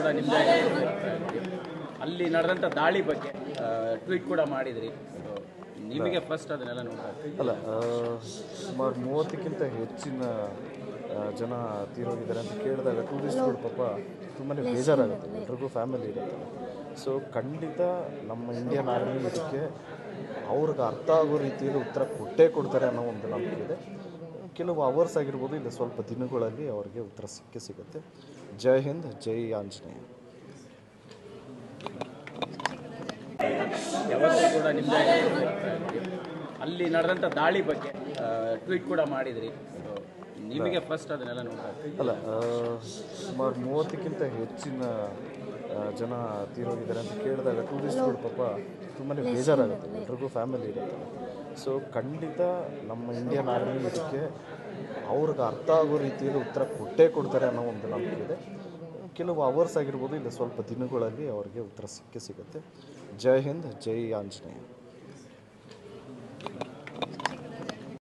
ಕೂಡ ನಿಮ್ಮದೇ ಅಲ್ಲಿ ನಡೆದಂಥ ದಾಳಿ ಬಗ್ಗೆ ಟ್ವೀಟ್ ಕೂಡ ಮಾಡಿದ್ರಿ. ನಿಮಗೆ ಫಸ್ಟ್ ಅದನ್ನೆಲ್ಲ ನೋಡ್ತಾ ಅಲ್ಲ ಸುಮಾರು ಮೂವತ್ತಕ್ಕಿಂತ ಹೆಚ್ಚಿನ ಜನ ತೀರೋಗಿದ್ದಾರೆ ಅಂತ ಕೇಳಿದಾಗ ಟೂರಿಸ್ಟ್ಗಳು ಪಾಪ ತುಂಬಾ ಬೇಜಾರಾಗುತ್ತೆ. ಎಲ್ರಿಗೂ ಫ್ಯಾಮಿಲಿ ಇರುತ್ತೆ. ಸೊ ಖಂಡಿತ ನಮ್ಮ ಇಂಡಿಯನ್ ಆರ್ಮಿ ಇದಕ್ಕೆ ಅವ್ರಿಗೆ ಅರ್ಥ ಆಗೋ ರೀತಿಯಲ್ಲಿ ಉತ್ತರ ಕೊಟ್ಟೇ ಕೊಡ್ತಾರೆ ಅನ್ನೋ ಒಂದು ನಂಬಿಕೆ ಇದೆ. ಕೆಲವು ಅವರ್ಸ್ ಆಗಿರ್ಬೋದು ಇಲ್ಲ ಸ್ವಲ್ಪ ದಿನಗಳಲ್ಲಿ ಅವರಿಗೆ ಉತ್ತರ ಸಿಕ್ಕೇ ಸಿಗುತ್ತೆ. ಜೈ ಹಿಂದ್ ಜೈ ಆಂಜನೇಯ. ಯಾವತ್ತೂ ಕೂಡ ಅಲ್ಲಿ ನಡೆದಂಥ ದಾಳಿ ಬಗ್ಗೆ ಟ್ವೀಟ್ ಕೂಡ ಮಾಡಿದ್ರಿ. ನಿಮಗೆ ಫಸ್ಟ್ ಅದನ್ನೆಲ್ಲ ನೋಡ್ತಾ ಅಲ್ಲ ಸುಮಾರು ಮೂವತ್ತಕ್ಕಿಂತ ಹೆಚ್ಚಿನ ಜನ ತೀರೋಗಿದ್ದಾರೆ ಅಂತ ಕೇಳಿದಾಗ ಟೂರಿಸ್ಟ್ಗಳು ಪಾಪ ತುಂಬಾ ಬೇಜಾರಾಗುತ್ತೆ. ಎಲ್ರಿಗೂ ಫ್ಯಾಮಿಲಿ ಇರುತ್ತೆ. ಸೊ ಖಂಡಿತ ನಮ್ಮ ಇಂಡಿಯನ್ ಆರ್ಮಿ ಇದಕ್ಕೆ ಅವ್ರಿಗೆ ಅರ್ಥ ಆಗೋ ರೀತಿಯಲ್ಲಿ ಉತ್ತರ ಕೊಟ್ಟೇ ಕೊಡ್ತಾರೆ ಅನ್ನೋ ಒಂದು ನಂಬಿಕೆ ಇದೆ. ಕೆಲವು ಅವರ್ಸ್ ಆಗಿರ್ಬೋದು, ಇಲ್ಲ ಸ್ವಲ್ಪ ದಿನಗಳಲ್ಲಿ ಅವ್ರಿಗೆ ಉತ್ತರ ಸಿಕ್ಕೇ ಸಿಗುತ್ತೆ. ಜೈ ಹಿಂದ್, ಜೈ ಆಂಜನೇಯ.